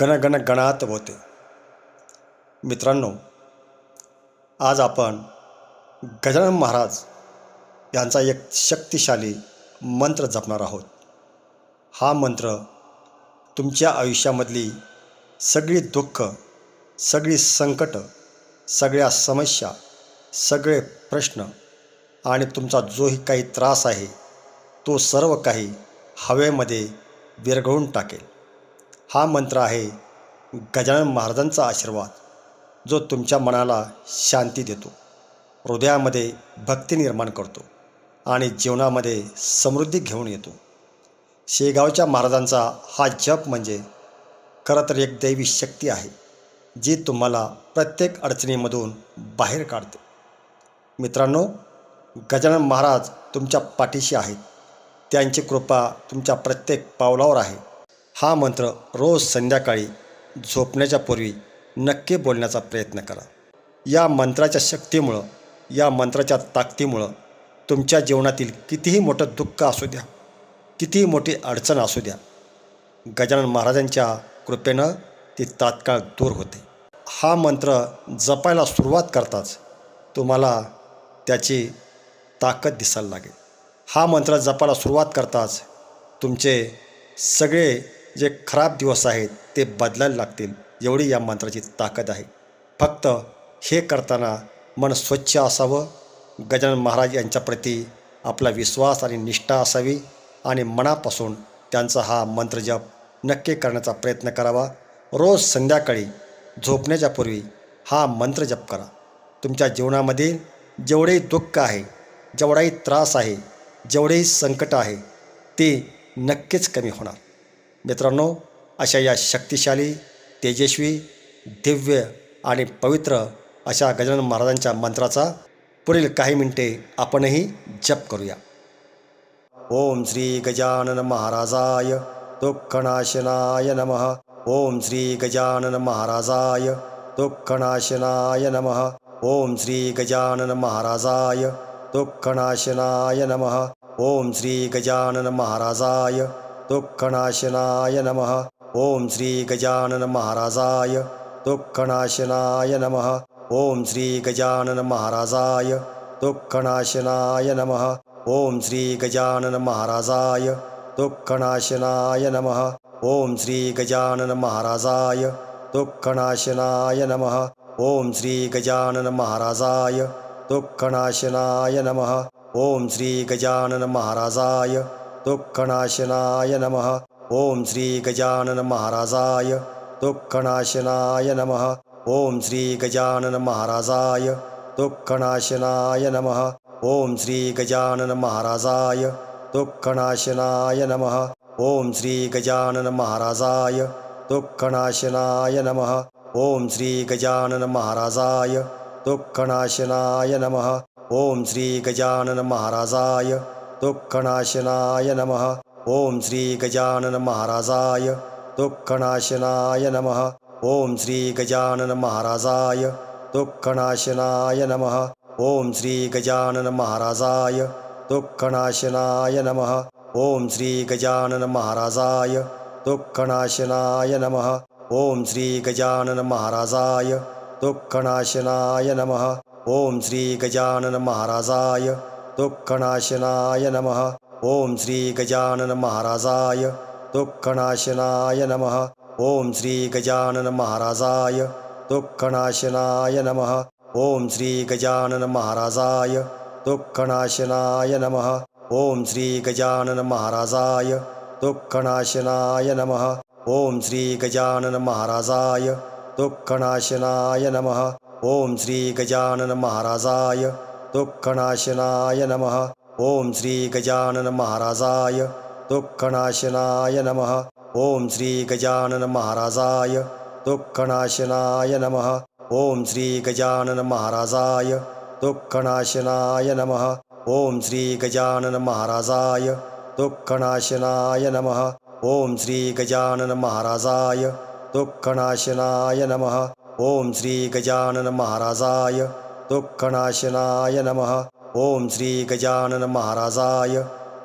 गणगणगणात होते. मित्रांनो आज आपण गजानन महाराज यांचा एक शक्तिशाली मंत्र जपणार आहोत. हा मंत्र तुमच्या आयुष्यामधली सगळी दुःख सगळी संकट सगळ्या समस्या सगळे प्रश्न आणि तुमचा जोही काही त्रास आहे तो सर्व काही हवेमध्ये विरघळून टाकेल. हा मंत्र आहे गजानन महाराजांचा आशीर्वाद जो तुमच्या मनाला शांती देतो हृदयामध्ये भक्ती निर्माण करतो आणि जीवनामध्ये समृद्धी घेऊन येतो. शेगावच्या महाराजांचा हा जप म्हणजे खरं तर एक दैवी शक्ती आहे जी तुम्हाला प्रत्येक अडचणीमधून बाहेर काढते. मित्रांनो गजानन महाराज तुमच्या पाठीशी आहेत. त्यांची कृपा तुमच्या प्रत्येक पावलावर आहे. हा मंत्र रोज संध्याकाळी झोपण्याच्या पूर्वी नक्की बोलण्याचा प्रयत्न करा. या मंत्राच्या शक्तीमुळं या मंत्राच्या ताकदीमुळं तुमच्या जीवनातील कितीही मोठं दुःख असू द्या कितीही मोठी अडचण असू द्या गजानन महाराजांच्या कृपेनं ती तात्काळ दूर होते. हा मंत्र जपायला सुरुवात करताच तुम्हाला त्याची ताकद दिसायला लागेल. हा मंत्र जपायला सुरुवात करताच तुमचे सगळे जे खराब दिवस आहेत ते बदलायला लागतील एवढी या मंत्राची ताकद आहे. फक्त हे करताना मन स्वच्छ असावं. गजानन महाराज यांच्याप्रती आपला विश्वास आणि निष्ठा असावी आणि मनापासून त्यांचा हा मंत्रजप नक्की करण्याचा प्रयत्न करावा. रोज संध्याकाळी झोपण्याच्या पूर्वी हा मंत्र जप करा. तुमच्या जीवनामध्ये जेवढेही दुःख आहे जेवढाही त्रास आहे जेवढेही संकट आहे ते नक्कीच कमी होणार. मित्रांनो अशा या शक्तिशाली तेजस्वी दिव्य आणि पवित्र अशा गजानन महाराजांच्या मंत्राचा पुढील काही मिनटे आपणही जप करूया. ओम श्री गजानन महाराजाय दुःखनाशनाय नमः. ओम श्री गजानन महाराजाय दुःखनाशनाय नमः. ओम श्री गजानन महाराजाय दुःखनाशनाय नमः. ओम श्री गजानन महाराजाय दुःखनाशनाय नमः। ॐ श्री गजानन महाराजाय। दुःखनाशनाय नमः। ॐ श्री गजानन महाराजाय। दुःखनाशनाय नमः। ॐ श्री गजानन महाराजाय। दुःखनाशनाय नमः। ॐ श्री गजानन महाराजाय। दुःखनाशनाय नमः। ॐ श्री गजानन महाराजाय। दुःखनाशनाय नमः। ॐ श्री गजानन महाराजाय। दुःखनाशनाय नमः। ओम श्री गजानन महाराजाय। दुःखनाशनाय नमः। ओम श्री गजानन महाराजाय। दुःखनाशनाय नमः। ओम श्री गजानन महाराजाय। दुःखनाशनाय नमः। ओम श्री गजानन महाराजाय। दुःखनाशनाय नमः। ओम श्री गजानन महाराजाय। दुःखनाशनाय नमः। ओम श्री गजानन महाराजाय। दुःखनाशनाय नमः। ॐ श्री गजानन महाराजाय। दुःखनाशनाय नमः। ॐ श्री गजानन महाराजाय। दुःखनाशनाय नमः। ॐ श्री गजानन महाराजाय। दुःखनाशनाय नमः। ॐ श्री गजानन महाराजाय। दुःखनाशनाय नमः। ॐ श्री गजानन महाराजाय। दुःखनाशनाय नमः। ॐ श्री गजानन महाराजाय। दुःखनाशनाय नमः। ॐ श्री गजानन महाराजाय। दुःखनाशनाय नमः। ॐ श्री गजानन महाराजाय। दुःखनाशनाय नमः। ॐ श्री गजानन महाराजाय। दुःखनाशनाय नमः। ॐ श्री गजानन महाराजाय। दुःखनाशनाय नमः। ॐ श्री गजानन महाराजाय। दुःखनाशनाय नमः। ॐ श्री गजानन महाराजाय। दुःखनाशनाय नमः। ॐ श्री गजानन महाराजाय। दुःखनाशनाय नमः। ॐ श्री गजानन महाराजाय। दुःखनाशनाय नमः। ॐ श्री गजानन महाराजाय। दुःखनाशनाय नमः। ॐ श्री गजानन महाराजाय। दुःखनाशनाय नमः। ॐ श्री गजानन महाराजाय। दुःखनाशनाय नमः। ॐ श्री गजानन महाराजाय। दुःखनाशनाय नमः। ॐ श्री गजानन महाराजाय।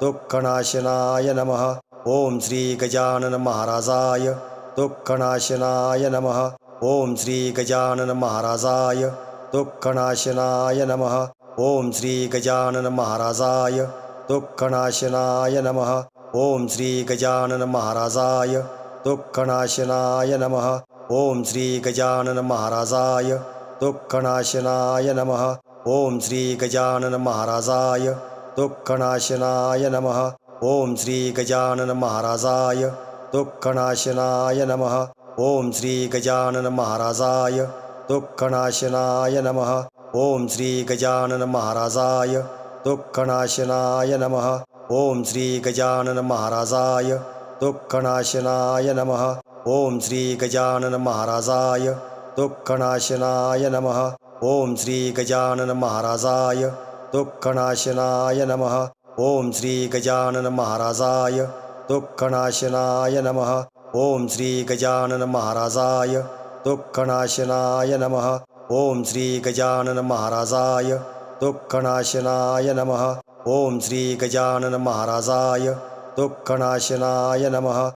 दुःखनाशनाय नमः। ॐ श्री गजानन महाराजाय। दुःखनाशनाय नमः। ॐ श्री गजानन महाराजाय। दुःखनाशनाय नमः। ॐ श्री गजानन महाराजाय। दुःखनाशनाय नमः। ॐ श्री गजानन महाराजाय। दुःखनाशनाय नमः। ॐ श्री गजानन महाराजाय। दुःखनाशनाय नमः। ॐ श्री गजानन महाराजाय। दुःखनाशनाय नमः। ॐ श्री गजानन महाराजाय। दुःखनाशनाय नमः। ॐ श्री गजानन महाराजाय। दुःखनाशनाय नमः। ॐ श्री गजानन महाराजाय। दुःखनाशनाय नमः। ॐ श्री गजानन महाराजाय। दुःखनाशनाय नमः। ॐ श्री गजानन महाराजाय। दुःखनाशनाय नमः। ॐ श्री गजानन महाराजाय। दुःखनाशनाय नमः। ॐ श्री गजानन महाराजाय। दुःखनाशनाय नमः। ॐ श्री गजानन महाराजाय। दुःखनाशनाय नमः। ॐ श्री गजानन महाराजाय। दुःखनाशनाय नमः। ॐ श्री गजानन महाराजाय। दुःखनाशनाय नमः।